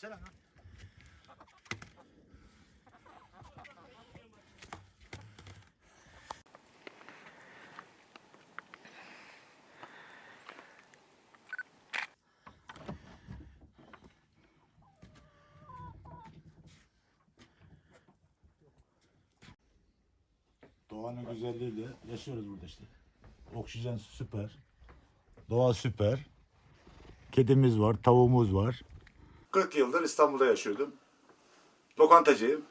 Gitsene lan. Doğanın güzelliğiyle yaşıyoruz burada işte. Oksijen süper. Doğa süper. Kedimiz var, tavuğumuz var. 40 yıldır İstanbul'da yaşıyordum. Lokantacıyım.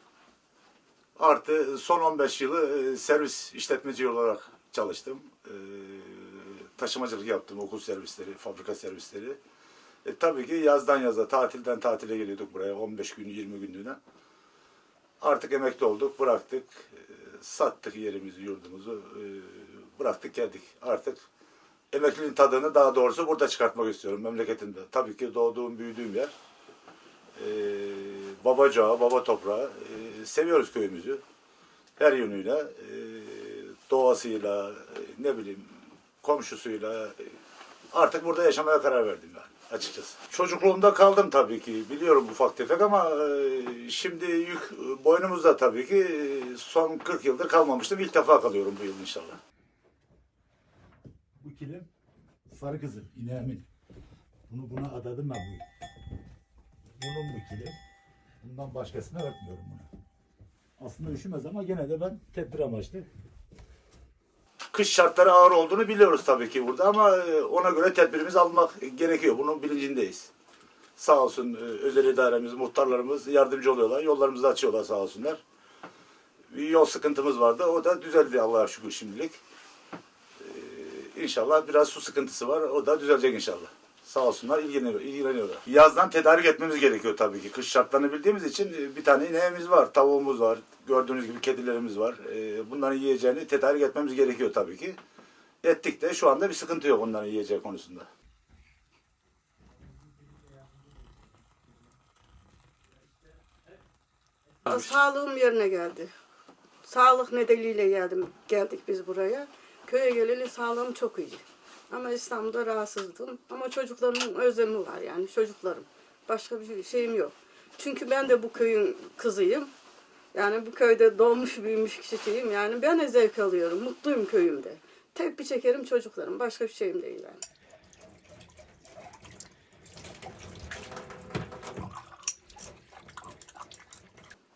Artı son 15 yılı e, servis işletmeci olarak çalıştım. E, taşımacılık yaptım, okul servisleri, fabrika servisleri. E, tabii ki yazdan yaza, tatilden tatile geliyorduk buraya 15 gün, 20 günlüğüne. Artık emekli olduk, bıraktık. E, sattık yerimizi, yurdumuzu. bıraktık geldik. Artık emekliliğin tadını daha doğrusu burada çıkartmak istiyorum memleketimde. Tabii ki doğduğum, büyüdüğüm yer. Ee, babacağı, baba toprağı. Ee, seviyoruz köyümüzü. Her yönüyle. ee, doğasıyla, ee, ne bileyim komşusuyla. ee, artık burada yaşamaya karar verdim ben açıkçası. Çocukluğumda kaldım tabii ki. Biliyorum ufak tefek ama ee, şimdi yük boynumuzda tabii ki. Ee, son 40 yıldır kalmamıştım. İlk defa kalıyorum bu yıl inşallah. Bu kilim sarı kızıl, ineğimin. Bunu buna adadım ben bu yıl. Bunun bu kilim. Bundan başkasını örtmüyorum bunu. Aslında üşümez ama gene de ben tedbir amaçlı. Kış şartları ağır olduğunu biliyoruz tabii ki burada ama e, ona göre tedbirimizi almak gerekiyor. Bunun bilincindeyiz. Sağ olsun e, özel idaremiz, muhtarlarımız yardımcı oluyorlar. Yollarımızı açıyorlar sağ olsunlar. Bir yol sıkıntımız vardı. O da düzeldi Allah'a şükür şimdilik. Ee, İnşallah biraz su sıkıntısı var. O da düzelecek inşallah. Sağ olsunlar ilgileniyor, ilgileniyorlar. Yazdan tedarik etmemiz gerekiyor tabii ki. Kış şartlarını bildiğimiz için e, bir tane ineğimiz var, tavuğumuz var. Gördüğünüz gibi kedilerimiz var. Ee, Bunların yiyeceğini tedarik etmemiz gerekiyor tabii ki. Ettik de şu anda bir sıkıntı yok onların yiyeceği konusunda. Sağlığım yerine geldi. Sağlık nedeniyle geldim, geldik biz buraya. Köye geleli sağlığım çok iyi. Ama İstanbul'da rahatsızdım. Ama çocuklarımın özlemi var yani çocuklarım. Başka bir şeyim yok. Çünkü ben de bu köyün kızıyım. Yani bu köyde doğmuş büyümüş kişiyim. Yani ben de zevk alıyorum. Mutluyum köyümde. Tek bir çekerim çocuklarım. Başka bir şeyim değil yani.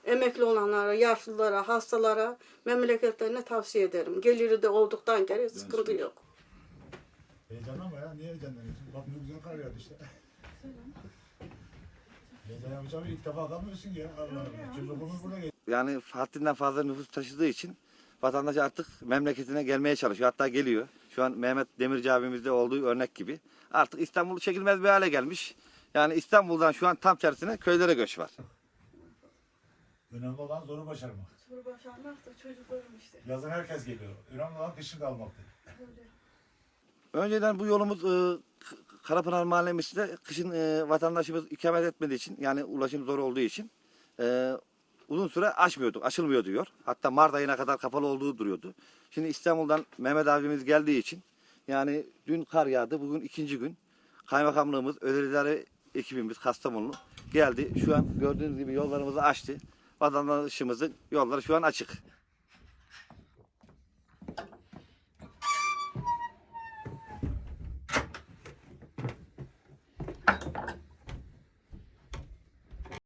Emekli olanlara, yaşlılara, hastalara memleketlerine tavsiye ederim. Geliri de olduktan kere sıkıntı yok. Heyecanlanma ya. Niye heyecanlanıyorsun? Bak ne güzel kar yağdı işte. Heyecan yapacağım ilk defa kalmıyorsun ya. Allah Allah. Çocukluğumuz burada geçti. yani haddinden fazla nüfus taşıdığı için vatandaş artık memleketine gelmeye çalışıyor. Hatta geliyor. Şu an Mehmet Demirci abimizde olduğu örnek gibi. Artık İstanbul çekilmez bir hale gelmiş. Yani İstanbul'dan şu an tam tersine köylere göç var. Önemli olan zoru başarmak. Soru başarmak da çocuklarım işte. Yazın herkes geliyor. Önemli olan kışın kalmaktır. Önceden bu yolumuz e, Karapınar Mahallemizde kışın e, vatandaşımız ikamet etmediği için yani ulaşım zor olduğu için e, uzun süre açmıyorduk, açılmıyor diyor. Hatta Mart ayına kadar kapalı olduğu duruyordu. Şimdi İstanbul'dan Mehmet abimiz geldiği için yani dün kar yağdı, bugün ikinci gün. Kaymakamlığımız, özel idare ekibimiz Kastamonu geldi. Şu an gördüğünüz gibi yollarımızı açtı. Vatandaşımızın yolları şu an açık.